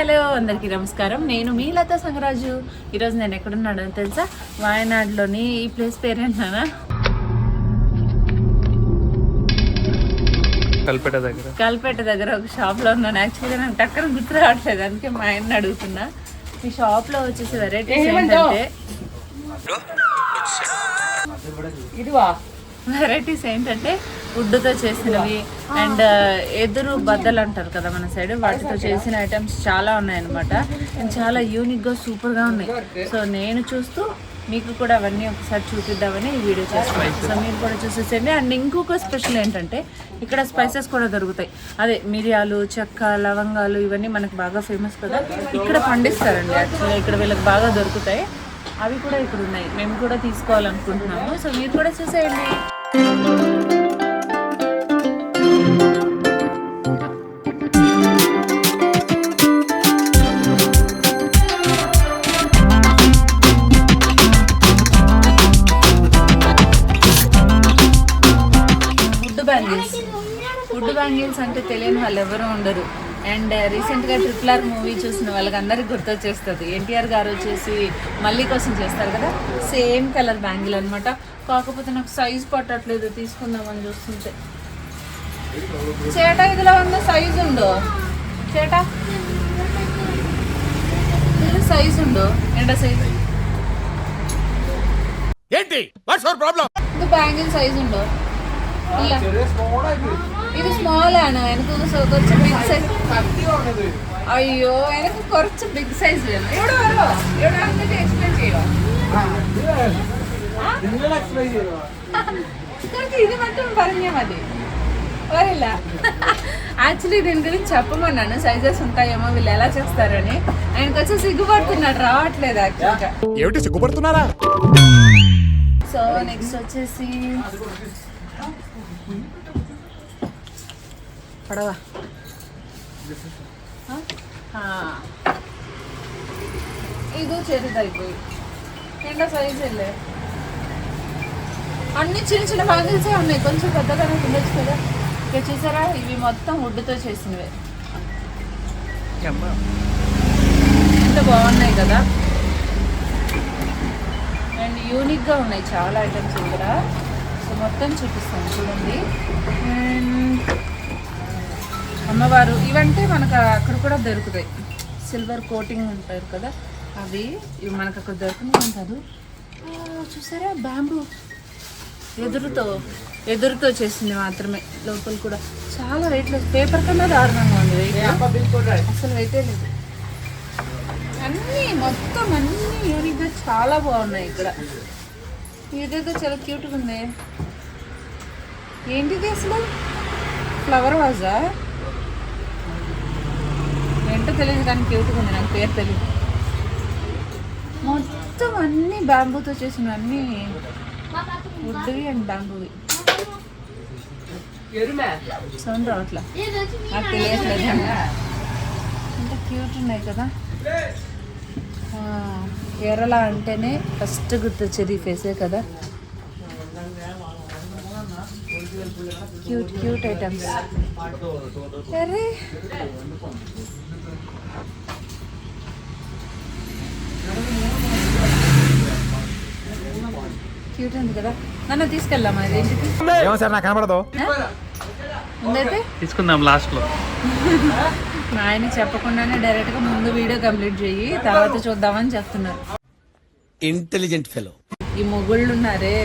Hello అందరికీ నమస్కారం. నేను మీ లత సంగరాజు. ఈరోజు నేను ఎక్కడున్నాడో తెలుసా? వాయనాడులోని ఈ ప్లేస్ పేరేంటానా కల్పేట దగ్గర. కల్పేట దగ్గర ఒక షాప్లో ఉన్నాను. యాక్చువల్గా నాకు టక్కన గుర్తు రావట్లేదు. అందుకే మా ఆయన్ని అడుగుతున్నా. ఈ షాప్లో వచ్చేసి వెరైటీస్ ఏంటంటే ఇదివా? వెరైటీస్ ఏంటంటే వుడ్తో చేసినవి అండ్ uh, ఎదురు బద్దలు అంటారు కదా మన సైడ్ వాటితో చేసిన ఐటమ్స్ చాలా ఉన్నాయన్నమాట. చాలా యూనిక్గా సూపర్గా ఉన్నాయి. సో నేను చూస్తూ మీకు కూడా అవన్నీ ఒకసారి చూపిద్దామని ఈ వీడియో చేస్తున్నాను. సో మీరు కూడా చూసేసేయండి. అండ్ ఇంకొక స్పెషల్ ఏంటంటే ఇక్కడ స్పైసెస్ కూడా దొరుకుతాయి. అదే మిరియాలు చెక్క లవంగాలు ఇవన్నీ మనకు బాగా ఫేమస్ కదా. ఇక్కడ పండిస్తారండి యాక్చువల్గా ఇక్కడ వీళ్ళకి బాగా దొరుకుతాయి. అవి కూడా ఇక్కడ ఉన్నాయి. మేము కూడా తీసుకోవాలనుకుంటున్నాము. సో మీరు కూడా చూసేయండి. బ్యాంగిల్స్. ఫుడ్ బ్యాంగిల్స్ అంటే తెలియని వాళ్ళు ఎవరు ఉండరు. అండ్ uh, రీసెంట్గా ట్రిపుల్ ఆర్ మూవీ చూసిన వాళ్ళకి అందరికి గుర్తొచ్చేస్తుంది. ఎన్టీఆర్ గారు వచ్చేసి మళ్ళీ కోసం చేస్తారు కదా? సేమ్ కలర్ బ్యాంగిల్ అనమాట కాకపోతే నాకు సైజ్ పట్టట్లేదు తీసుకుందామని చూస్తుంటే చేట ఇదిలో ఉన్న సైజ్ ఉండు చేట ఇది సైజ్ ఉండు ఎండ సైజ్ ఏంటి వాట్స్ అవర్ ప్రాబ్లం ഇത് ബാങ്കിൽ സൈസ് ഉണ്ടോ ഇല്ല ഇത് സ്മോൾ ആണ് എനിക്ക് കൊ- കുറച്ച് ബിഗ് സൈസ് അയ്യോ എനിക്ക് കുറച്ച് ബിഗ് സൈസ് വേണം ഇവിടെ വരോ ഇവിടെ വന്നിട്ട് എക്സ്പ്ലെയിൻ ചെയ്യുവോ యాక్చువల్లీ దీని గురించి చెప్పమన్నాను సైజెస్ ఉంటాయేమో వీళ్ళు ఎలా చేస్తారని ఆయనకు వచ్చి సిగ్గుపడుతున్నాడు రావట్లేదు యాక్చువల్గా సిగ్గుపడుతున్నారా సో నెక్స్ట్ వచ్చేసి పడవ? ఇదో అయిపోయి. రెండో సైజ్ వెళ్ళే అన్ని చిన్న చిన్న బ్యాంగిల్సే ఉన్నాయి. కొంచెం పెద్దగానే ఉండొచ్చు కదా? ఇక చూసారా? ఇవి మొత్తం వుడ్తో చేసినవే. ఎంత బాగున్నాయి కదా? అండ్ యూనిక్గా ఉన్నాయి చాలా ఐటమ్స్ ఇక్కడ. సో మొత్తం చూపిస్తాను చూడండి. అండ్ అమ్మవారు ఇవంటే మనకు అక్కడ కూడా దొరుకుతాయి. సిల్వర్ కోటింగ్ ఉంటారు కదా? అవి. ఇవి మనకు అక్కడ దొరుకుతున్నాయి కాదు. చూసారా? బ్యాంబూ. ఎదురుతో ఎదురుతో చేసింది మాత్రమే. లోపల కూడా చాలా వెయిట్లెస్ పేపర్ కన్నా దారుణంగా ఉంది అసలు వెయిటే లేదు. అన్నీ మొత్తం అన్నీ యూనిక్గా చాలా బాగున్నాయి ఇక్కడ. ఇదేదో చాలా క్యూట్గా ఉంది. ఏంటిది అసలు? ఫ్లవర్ వాజా ఏంటో తెలియదు కానీ క్యూట్గా ఉంది. నాకు పేరు తెలియదు. మొత్తం అన్నీ బ్యాంబూతో చేసిన అన్నీ వుడ్వి అండ్ బ్యాంబూవి సౌండ్ రావట్లా నాకు తెలియట్లేదు ఎంత క్యూట్ ఉన్నాయి కదా ఆ, కేరళ అంటేనే ఫస్ట్ గుర్తొచ్చేది ఈ ఫేసే కదా క్యూట్ క్యూట్ ఐటమ్స్ అరే క్యూట్ ఉంది కదా. నన్ను తీసుకెళ్దామా ఇదేంటిది ఏమో సార్ నాకు కనబడదు ఉందైతే? తీసుకుందాం లాస్ట్లో. ఆయన చెప్పకుండానే డైరెక్ట్గా ముందు వీడియో కంప్లీట్ చెయ్యి తర్వాత చూద్దామని చెప్తున్నారు. ఇంటెలిజెంట్ ఫెలో ఈ మొగుళ్ళు ఉన్నారే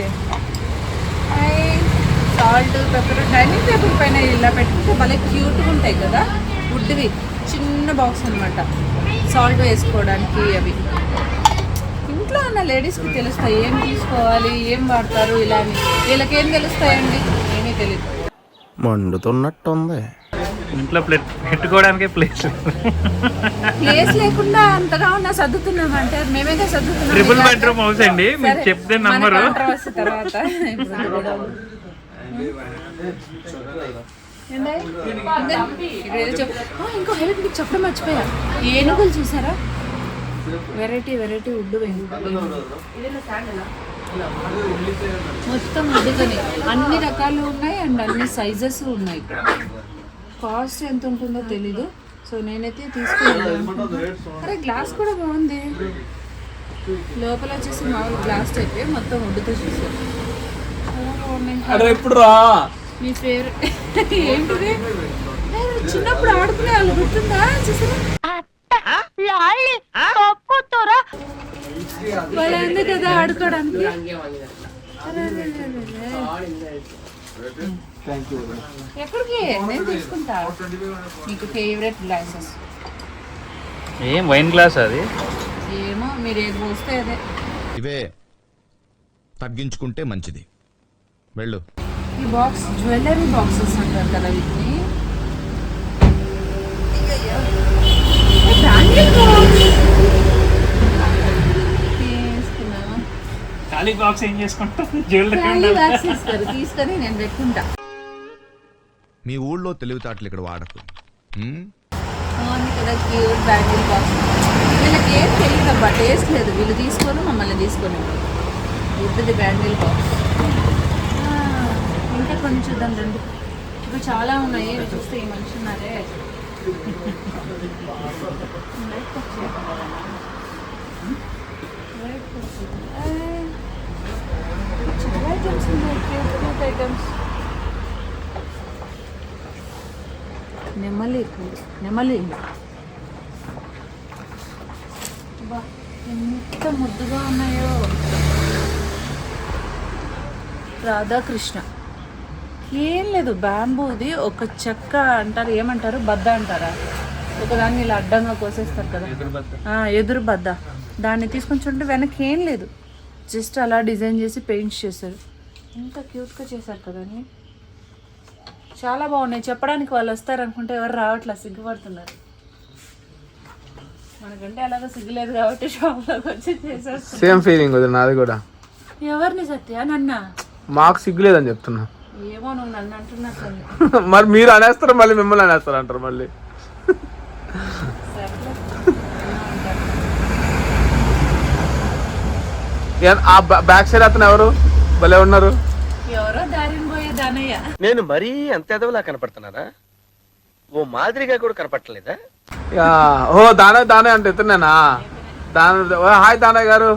సాల్ట్ పెప్పర్ డైనింగ్ టేబుల్ పైన ఇలా పెట్టుకుంటే భలే క్యూట్గా ఉంటాయి కదా. వుడ్వి చిన్న బాక్స్ అన్నమాట. సాల్ట్ వేసుకోవడానికి అవి. ఇంట్లో ఉన్న లేడీస్కి తెలుస్తాయి? ఏం తీసుకోవాలి? ఏం వాడతారు? ఇలా అని. వీళ్ళకి ఏం తెలుస్తాయండి? ఏమీ తెలియదు మండుతున్నట్టుంది. ఇంట్లో ప్లేట్ పెట్టుకోవడానికే ప్లేస్ ప్లేస్ లేకుండా అంతగా ఉన్నా సర్దుతున్నాం అంటే మేమేగా సర్దుతున్నాం. ట్రిపుల్. బెడ్రూమ్ హౌస్ అండి. మీరు చెప్తే నంబరు తర్వాత. ఇంకో హెల్ప్ మీకు చెప్పడం మర్చిపోయా. ఏనుగులు చూసారా? వెరైటీ వెరైటీ ఉడ్డు మొత్తం ఉడ్డుతోనే అన్ని రకాలు ఉన్నాయి అండ్ అన్ని సైజెస్ ఉన్నాయి ఇక్కడ. కాస్ట్ ఎంత ఉంటుందో తెలీదు. సో నేనైతే తీసుకున్నాను. అరే గ్లాస్ కూడా బాగుంది. లోపల వచ్చేసి మామూలు గ్లాస్ టైప్ మొత్తం వుడ్తో చూసారు చాలా బాగున్నాయి అరే ఇప్పుడు రా. మీ ఫేవరెట్ ఏంటిది? చిన్నప్పుడు ఆడుకునే వాళ్ళు గుర్తుందా? చూసారా? ఎక్కడికి? నేను తీసుకుంటా. మీకు ఫేవరెట్ గ్లాసెస్ ఏం వైన్ గ్లాస్ అది? ఏమో మీరు ఏది పోస్తే అదే. ఇవే తగ్గించుకుంటే మంచిది. వెళ్ళు. ఈ బాక్స్ జ్యువెలరీ బాక్సెస్ అంటారు కదా వీటిని. ఖాళీ బాక్స్ ఏం చేసుకుంటాం? జ్యువెలరీ. తీసుకొని నేను పెట్టుకుంటా. మీ ఊళ్ళో తెలివితేటలు ఇక్కడ వాడకు? బాగుంది కదా బాక్స్ వీళ్ళకి ఏం తెలియదు అబ్బా టేస్ట్ లేదు. వీళ్ళు తీసుకొని మమ్మల్ని తీసుకొని ఇద్దరి బ్యాండిల్ బాక్స్ ఇంకా కొన్ని చూద్దాం రండి. ఇప్పుడు చాలా ఉన్నాయి. చూస్తే ఈ మనిషి ఉన్నారే బయటకు వచ్చేయ్. బయటకు వచ్చేయ్. ఏ, చాలా ఐటమ్స్ ఉన్నాయి క్యూట్ క్యూట్ ఐటమ్స్ నెమలి బా ఎంత ముద్దుగా ఉన్నాయో. రాధాకృష్ణ. ఏం లేదు బ్యాంబూది ఒక చెక్క అంటారు ఏమంటారు? బద్ద అంటారా? ఒకదాన్ని ఇలా అడ్డంగా కోసేస్తారు కదా. ఆ, ఎదురు బద్ద. దాన్ని తీసుకొని చూడండి వెనక్కి ఏం లేదు. జస్ట్ అలా డిజైన్ చేసి పెయింట్స్ చేశారు. ఎంత క్యూట్గా చేశారు కదండి చాలా బాగున్నాయి. చెప్పడానికి వాళ్ళు వస్తారు అనుకుంటే ఎవరు రావట్లే? సిగ్గుపడుతున్నారు. మనకంటే అలాగో సిగ్గులేదు కాబట్టి షాప్లోకి వచ్చి చేసేస్తారు సేమ్ ఫీలింగ్ వదిన నాది కూడా. ఎవరిని సత్య? నన్న? మాకు సిగ్గులేదని చెప్తున్నా. ఏమో నువ్వు నన్ను అంటున్నట్టుంది మరి మీరు అనేస్తారు మళ్ళీ మిమ్మల్ని అనేస్తారు అంటారు మళ్ళీ. ఆ బ్యా- బ్యాక్ సైడ్ అతను ఎవరు? భలే ఉన్నారు. ఎవరో దారిని పోయే దానయ్య. నేను మరీ అంత ఎదవలా కనపడుతున్నారా ఓ మాదిరిగా కూడా కనపడలేదా ఓ దానే దానే అంటే ఇతనేనా? దాన ఓ, హాయ్ దానయ్య గారు.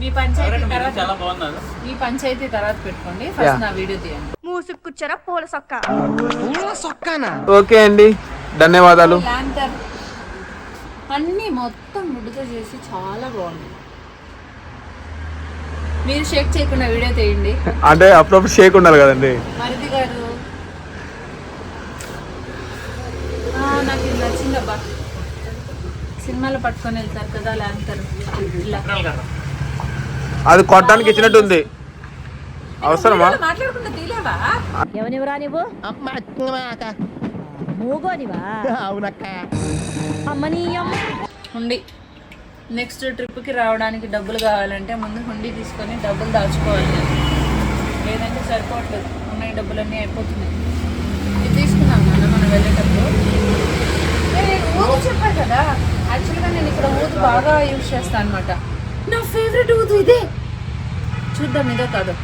మీ పంచాయతీ తర్వాత చాలా బాగున్నారు. మీ పంచాయతీ తర్వాత పెట్టుకోండి. ఫస్ట్ నా వీడియో తీయండి. మూసుకుచ్చరా పూల సొక్క. ఓకే అండి. ధన్యవాదాలు. అన్నీ మొత్తం ముడ్డుతో చేసి చాలా బాగుంది. మీరు షేక్ చేయకుండా వీడియో తీయండి. అంటే అప్పుడప్పుడు షేక్ ఉండాలి కదండి. మరిది గారు. ఆ, నాకు ఇది నచ్చిందబ్బా. సినిమాలో పట్టుకొని వెళ్తారు కదా ల్యాంటర్ ఇలా. అది కొట్టడానికి ఇచ్చినట్టు ఉంది అవసరమా? వీడియోలో మాట్లాడుకుంటూ తీలేవా ఎవనివరా నువ్వు మూగోనివా? అమ్మని అమ్మ హుండి నెక్స్ట్ ట్రిప్కి రావడానికి డబ్బులు కావాలంటే ముందు హుండీ తీసుకొని డబ్బులు దాచుకోవాలి. లేదంటే సరిపోవట్లేదు. ఉన్నాయి డబ్బులన్నీ అయిపోతున్నాయి. ఇది తీసుకున్నాం నాన్న మనం వెళ్ళేటప్పుడు. ఊదు చెప్పాను కదా? యాక్చువల్గా నేను ఇక్కడ ఊదు బాగా యూజ్ చేస్తాను అనమాట నా ఫేవరెట్ ఊదు ఇదే. చూద్దాం ఇదే కాదు.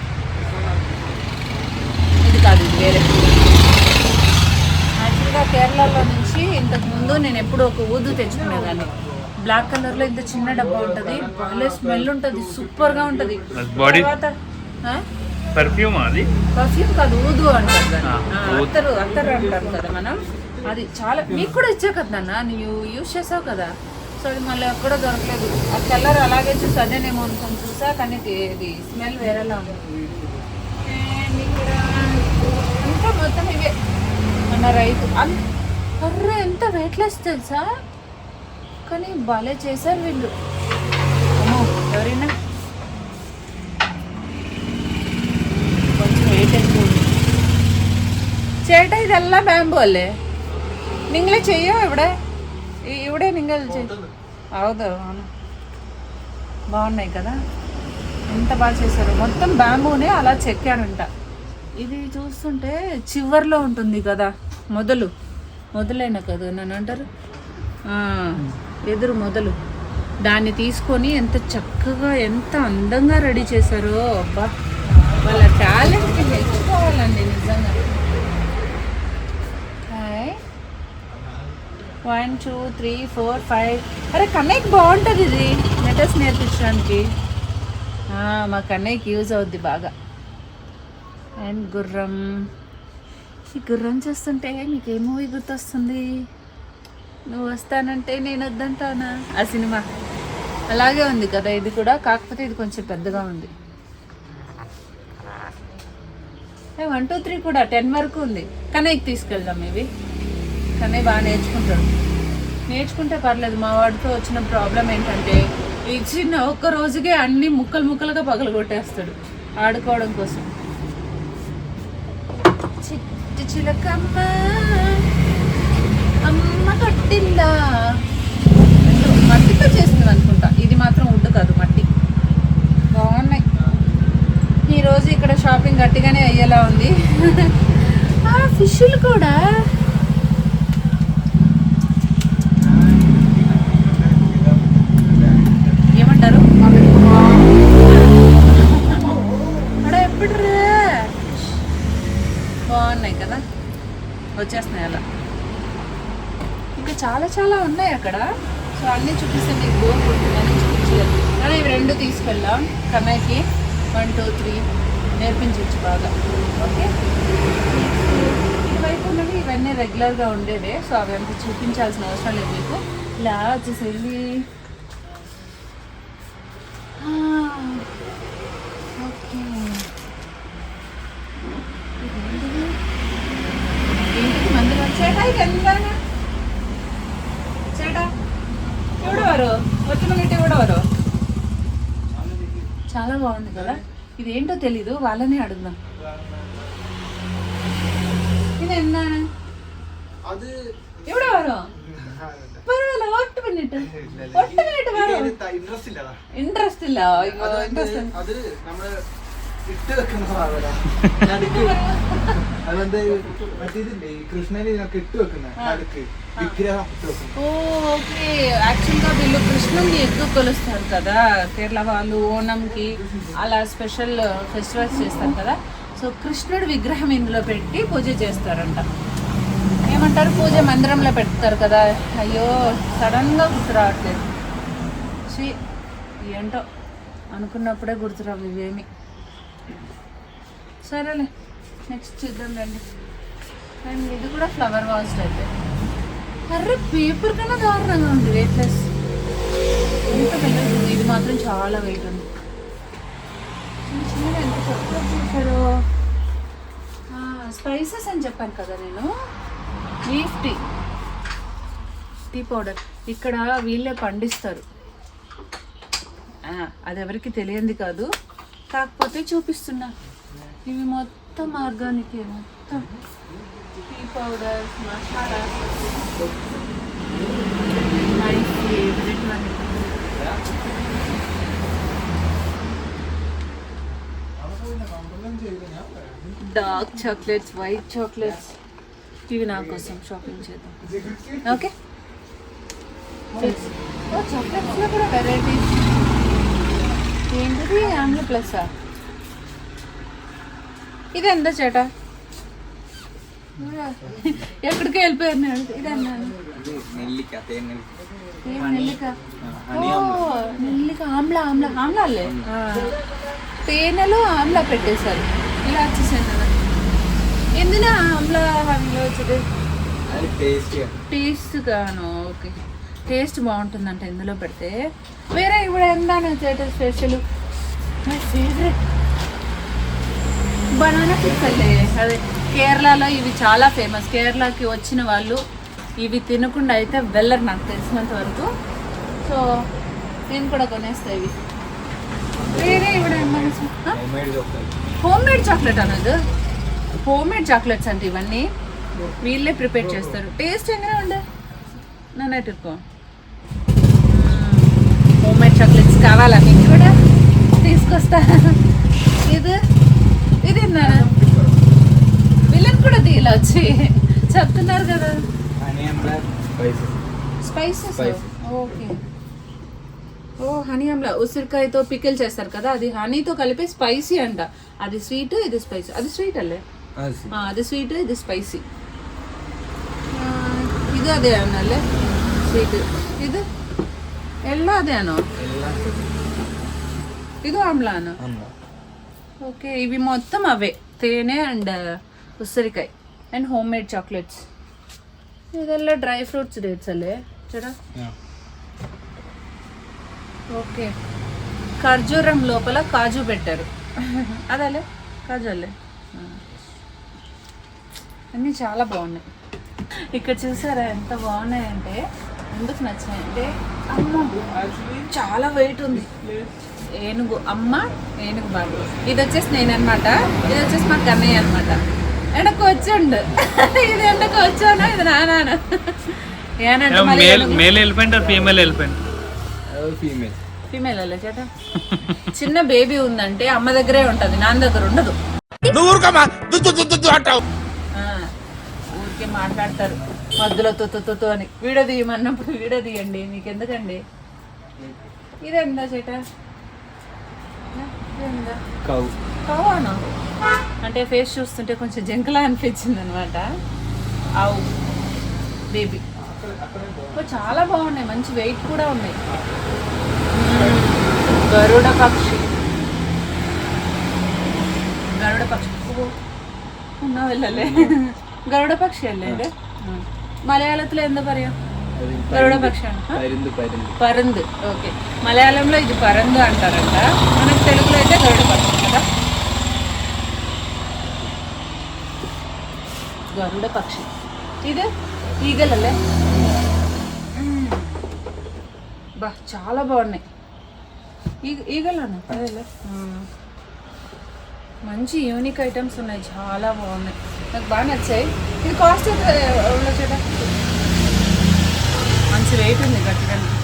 ఇది కాదు ఇది వేరే. యాక్చువల్గా కేరళలో నుంచి ఇంతకుముందు నేను ఎప్పుడు ఒక ఊదు తెచ్చుకునేదాన్ని. బ్లాక్ కలర్లో ఇంత చిన్న డబ్బా ఉంటది. భలే స్మెల్ ఉంటది. సూపర్గా ఉంటది. తర్వాత పర్ఫ్యూమ్ అది? పర్ఫ్యూమ్ కాదు ఊదు అంటారు. అత్తరు అత్తరు అంటారు కదా మనం. అది చాలా మీకు కూడా ఇచ్చా కదా నాన్న? నువ్వు యూజ్ చేసావు కదా? సో అది మళ్ళీ ఎక్కడ దొరకలేదు. ఆ కలర్ అలాగే చూసి అదేనేమో అనుకుని చూసా కానీ ఇది- స్మెల్ వేరేలా ఉంది. ఇంకా మొత్తం ఇవే. మన రైతు. అర్రే ఎంత వెయిట్లెస్ తెలుసా? కానీ భలే చేశారు వీళ్ళు అమ్మో ఎవరైనా కొంచెం వెయిట్ ఎక్కువ ఉంది. ചേട്ടാ ഇതെല്ലാം ബാമ്പു അല്ലേ നിങ്ങൾ ചെയ്യോ ഇവിടെ ఇ- ఇవిడే నింగల్ అవుదు అవును బాగున్నాయి కదా ఎంత బాగా చేశారు మొత్తం బ్యాంబూనే అలా చెక్కాడంట ఇది చూస్తుంటే చివర్లో ఉంటుంది కదా మొదలు మొదలైన కదా నన్ను అంటారు ఆ, ఎదురు మొదలు. దాన్ని తీసుకొని ఎంత చక్కగా ఎంత అందంగా రెడీ చేశారో అబ్బా. వాళ్ళ టాలెంట్కి మెచ్చుకోవాలండి నిజంగా. Hi. One two three four five. అరే కన్నయ్యకి బాగుంటుంది ఇది. లెటర్స్ నేర్పించడానికి. మా కన్నయ్యకి యూజ్ అవుద్ది బాగా. అండ్ గుర్రం. ఈ గుర్రం చూస్తుంటే మీకు ఏ మూవీ గుర్తొస్తుంది నువ్వు వస్తానంటే నేను వద్దంటానా? ఆ సినిమా. అలాగే ఉంది కదా ఇది కూడా. కాకపోతే ఇది కొంచెం పెద్దగా ఉంది. వన్ టూ త్రీ కూడా టెన్ వరకు ఉంది. కన్నయ్యకి తీసుకెళ్దాం ఇవి కన్నయ్య బాగా నేర్చుకుంటాడు. నేర్చుకుంటే పర్లేదు మా వాడితో వచ్చిన ప్రాబ్లం ఏంటంటే ఇచ్చిన ఒక్క రోజుకే అన్ని ముక్కలు ముక్కలుగా పగలగొట్టేస్తాడు ఆడుకోవడం కోసం. చిట్టు చిలకమ్మ అమ్మ కట్టిందా ఏంటో మట్టితో చేసింది అనుకుంటా ఇది మాత్రం ఉడ్డు కాదు మట్టి బాగున్నాయి ఈరోజు ఇక్కడ షాపింగ్ గట్టిగానే అయ్యేలా ఉంది. ఆ ఫిష్లు కూడా. ఏమంటారు? అక్కడ ఎప్పుడు బాగున్నాయి కదా? వచ్చేస్తున్నాయి అలా. ఇంకా చాలా చాలా ఉన్నాయి అక్కడ. సో అన్నీ చూపిస్తే మీకు బోర్ కొడుతుందని చూపించలేదు. కానీ ఇవి రెండు తీసుకెళ్ళాం కన్నయ్యకి వన్ టూ త్రీ నేర్పించవచ్చు బాగా. ఓకే? ఇటువైపు ఉన్నవి ఇవన్నీ రెగ్యులర్గా ఉండేవే సో అవి అంత చూపించాల్సిన అవసరం లేదు మీకు. ఇలా వచ్చేసేది ఓకే. ఇంటికి వచ్చిన ఇటు చాలా బాగుంది కదా. ఇది ఏంటో తెలీదు వాళ్ళనే అడుగుదాం ഇത് എന്താണ് ഇവിടെ വരോ പരവായില്ല ഒറ്റ മിനിറ്റ് ഒറ്റ മിനിറ്റ് വരോ ഇൻട്രസ്റ്റ് ഇല്ല അയ്യോ ഇൻട്രസ്റ്റ് അത് നമ്മള് ഇട്ട് വെക്കുന്ന സാധനം അതുകൊണ്ട് മറ്റേതില്ലേ ഈ കൃഷ്ണന് ഇതിനൊക്കെ ഇട്ട് വെക്കുന്ന നടുക്ക് വിഗ്രഹം ഇട്ട് വെക്കുന്ന ఓ ఓకే యాక్చువల్గా వీళ్ళు కృష్ణుని ఎక్కువ కొలుస్తారు కదా కేరళ వాళ్ళు ఓణంకి అలా స్పెషల్ ఫెస్టివల్స్ చేస్తారు కదా సో కృష్ణుడి విగ్రహం ఇందులో పెట్టి పూజ చేస్తారంట ఏమంటారు పూజ మందిరంలో పెడతారు కదా అయ్యో సడన్గా గుర్తు రావట్లేదు శ్రీ ఏంటో అనుకున్నప్పుడే గుర్తురావు ఇవేమి సరేలే నెక్స్ట్ చూద్దాం రండి. అండ్ ఇది కూడా ఫ్లవర్ వాజ్ టైప్ అర్రే పేపర్ కన్నా దారుణంగా ఉంది వెయిట్లెస్ ఎంత వెయిట్ ఉంది ఇది మాత్రం చాలా వెయిట్ ఉంది. చిన్న ఎంత చక్కగా చేశారు. స్పైసెస్ అని చెప్పాను కదా నేను. లీఫ్ టీ టీ పౌడర్ ఇక్కడ వీళ్ళే పండిస్తారు. అది ఎవరికి తెలియంది కాదు. కాకపోతే చూపిస్తున్నా. ఇవి మొత్తం ఆర్గానిక్ మొత్తం. Tea powders masala. My favourite one dark chocolates white chocolates. ఇవి నా కోసం షాపింగ్ చేద్దాం. ఓకే? చాక్లెట్స్లో oh, కూడా వెరైటీస్ ఏంటిది? ఆమ్ల ప్లస్ ఇది ఎంత చేట ఎక్కడికి వెళ్ళిపోయారు నెల్లిక నెల్లిక ఆమ్ల ఆమ్ల ఆమ్లాలే. తేనెలు ఆమ్లా పెట్టేశారు. ఇలా వచ్చేసాను కదా. ఎందున ఆమ్లా వచ్చేది? టేస్ట్ గాను ఓకే. టేస్ట్ బాగుంటుందంట ఇందులో పెడితే. వేరే ఇప్పుడు చేటర్ స్పెషల్ మై ఫేవరెట్ బనానా పిక్కలే అదే కేరళలో ఇవి చాలా ఫేమస్ కేరళకి వచ్చిన వాళ్ళు ఇవి తినకుండా అయితే వెళ్ళరు నాకు తెలిసినంత వరకు. సో నేను కూడా కొనేస్తా ఇవి. వేరే ఇవి హోమ్ మేడ్ చాక్లెట్ అన్నది? హోమ్ మేడ్ చాక్లెట్స్ అంటే ఇవన్నీ. వీళ్ళే ప్రిపేర్ చేస్తారు. టేస్ట్ ఎంగా ఉండే? నన్ను ఎట్టుకో హోమ్ మేడ్ చాక్లెట్స్ కావాలా? మీకు కూడా? తీసుకొస్తా. ఇది? ఇదేనా విలన్ కూడా తీయాలి వచ్చి చెప్తున్నారు కదా. Spices okay. ఓ హనీ అమ్లా ఉసిరికాయతో పికిల్ చేస్తారు కదా అది హనీతో కలిపి స్పైసీ అంట. అది స్వీట్ ఇది స్పైసీ అది స్వీట్ అల్లే? అది స్వీట్ ఇది స్పైసీ ఇది అదే అన్నల్లే? స్వీట్ ఇది? സ്വീറ്റ് ഇത് എല്ലാം അതെയാണോ ഇതും ആംലാണോ ఓకే ఇవి మొత్తం అవే తేనె అండ్ ఉసిరికాయ అండ్ హోమ్ మేడ్ చాక్లెట్స్ ಇದೆಲ್ಲ ಡ್ರೈ ಫ್ರೂಟ್ಸ್ ಡೇಟ್ಸ್ ಅಲ್ಲೇ చూడ ఓకే ఖర్జూరం లోపల కాజు పెట్టారు అదేలే కాజు అల్లే అన్నీ చాలా బాగున్నాయి ఇక్కడ చూసారా ఎంత బాగున్నాయంటే ఎందుకు నచ్చినాయంటే అమ్మ చాలా వెయిట్ ఉంది ఏనుగు అమ్మ ఏనుగు బాబు. ఇది వచ్చేసి నేను అనమాట ఇది వచ్చేసి మా కన్నయ్య అనమాట ఎండకు వచ్చిండు. ఇది ఎండకు వచ్చాను ఇది నాన్న ఏనంటే male elephant female elephant female చిన్న బేబీ ఉందంటే అమ్మ దగ్గరే ఉంటది నాన్న దగ్గర ఉండదు. ఊరికే మాట్లాడతారు. మధ్యలో తొత్తు తొత్తు అని. వీడియో తీయండి. మీకు ఎందుకండి ఇదేందా చేట ఇదేందా కౌ కావానా అంటే ఫేస్ చూస్తుంటే కొంచెం జంకలా అనిపించింది అనమాట ఆవు బేబీ చాలా బాగున్నాయి మంచి వెయిట్ కూడా ఉన్నాయి మ్మ్. గరుడ పక్షి గరుడ పక్షి ഓ, എന്നാ വല്ലല്ലേ ഗരുഡ പക്ഷിയല്ലേ ഇത് മലയാളത്തിൽ എന്താ പറയാ గరుడ పక్షి అంట పరింది. పరింది పరంద్. ఓకే. మలయాళంలో ఇది పరందు అంటారంట. మనకు తెలుగులో అయితే గరుడ పక్షి కదా? గరుడ పక్షి. ఇది ఈగలలే. బా చాలా బాగున్నాయి. ఈగ ఈగలను? అదేలే. మంచి యూనిక్ ఐటమ్స్ ఉన్నాయి. చాలా బాగున్నాయి. నాకు బాగా నచ్చాయి. ఇది కాస్ట్ ఎవరో చేట మంచి రేట్ ఉంది కట్టడానికి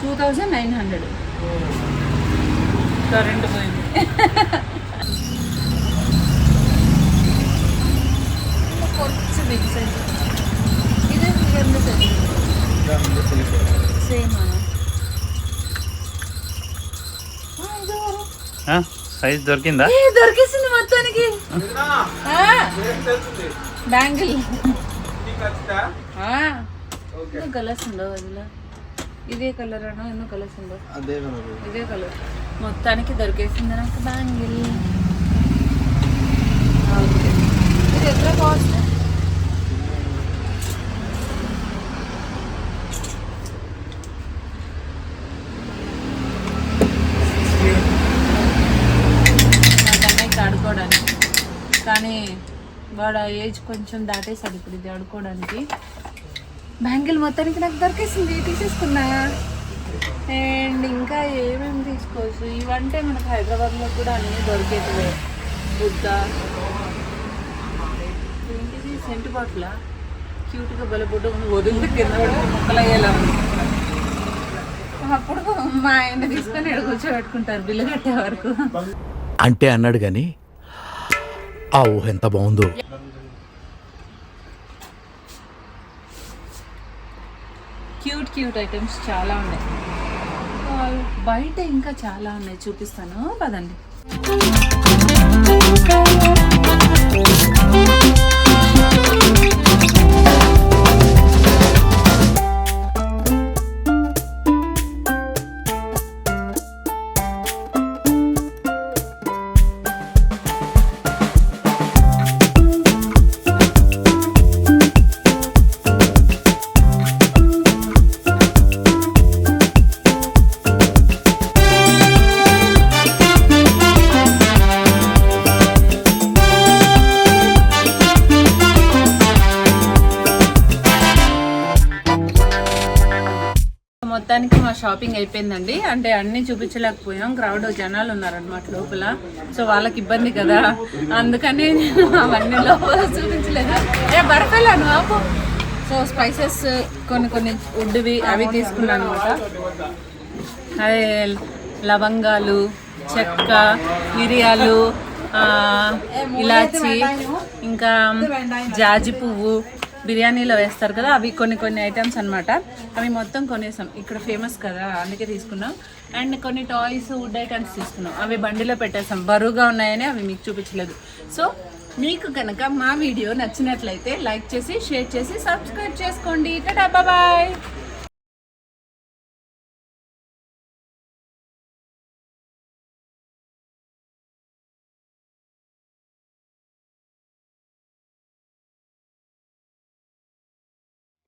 two thousand nine hundred current పోయింది కొంచెం బిగ్ సైజ్ ఇది ఎంత సైజ్ సేమ్ అన్న సైజ్ దొరికిందా? దొరికేసింది మొత్తానికి. బ్యాంగిల్. కలర్స్ ఉండవు అందులో. ఇదే కలర్ అనో ఎన్నో కలర్స్ ఉండవు. ఇదే కలర్ మొత్తానికి దొరికేసింది నాకు బ్యాంగిల్ ఓకే. ఇది ఎట్లా కాస్ట్ నాకు అన్నయ్యకి ఆడుకోవడానికి కానీ వాడు ఆ ఏజ్ కొంచెం దాటేసాడు ఇప్పుడు ఇది ఆడుకోవడానికి. బ్యాంగిల్ మొత్తానికి నాకు దొరికేసింది తీసేసుకున్నా. అండ్ ఇంకా ఏమేమి తీసుకోవచ్చు? ఇవంటే మనకు హైదరాబాద్లో కూడా అన్నీ దొరికేటివే. బుద్ధ. ఏంటిది? Scent bottle? క్యూట్గా బలబుడ్డ ఉంది. కింద పడితే ముక్కలు అయ్యేలా అప్పుడు మా ఆయన తీసుకొని ఇక్కడ కూర్చోబెట్టుకుంటారు బిల్లు కట్టే వరకు. అంటే అన్నాడు కానీ ఆ ఊహ ఎంత బాగుందో. క్యూట్ క్యూట్ ఐటమ్స్ చాలా ఉన్నాయి. బయట ఇంకా చాలా ఉన్నాయి. చూపిస్తాను. పదండి. షాపింగ్ అయిపోయిందండి. అంటే అన్ని చూపించలేకపోయాం. క్రౌడ్ జనాలు ఉన్నారనమాట లోపల. సో వాళ్ళకి ఇబ్బంది కదా. అందుకని నేను అవన్నీ లోపల చూపించలేదు. ఏ ఆపు. సో స్పైసెస్ కొన్ని కొన్ని ఉడ్డువి అవి తీసుకున్నాను అనమాట అదే లవంగాలు చెక్క మిరియాలు ఇలాచి ఇంకా జాజి పువ్వు బిర్యానీలో వేస్తారు కదా అవి కొన్ని కొన్ని ఐటమ్స్ అనమాట అవి మొత్తం కొనేసాం. ఇక్కడ ఫేమస్ కదా అందుకే తీసుకున్నాం. అండ్ కొన్ని టాయ్స్ వుడ్ ఐటమ్స్ తీసుకున్నాం. అవి బండిలో పెట్టేసాం. బరువుగా ఉన్నాయని అవి మీకు చూపించలేదు. సో మీకు కనుక మా వీడియో నచ్చినట్లయితే లైక్ చేసి షేర్ చేసి సబ్స్క్రైబ్ చేసుకోండి. బాయ్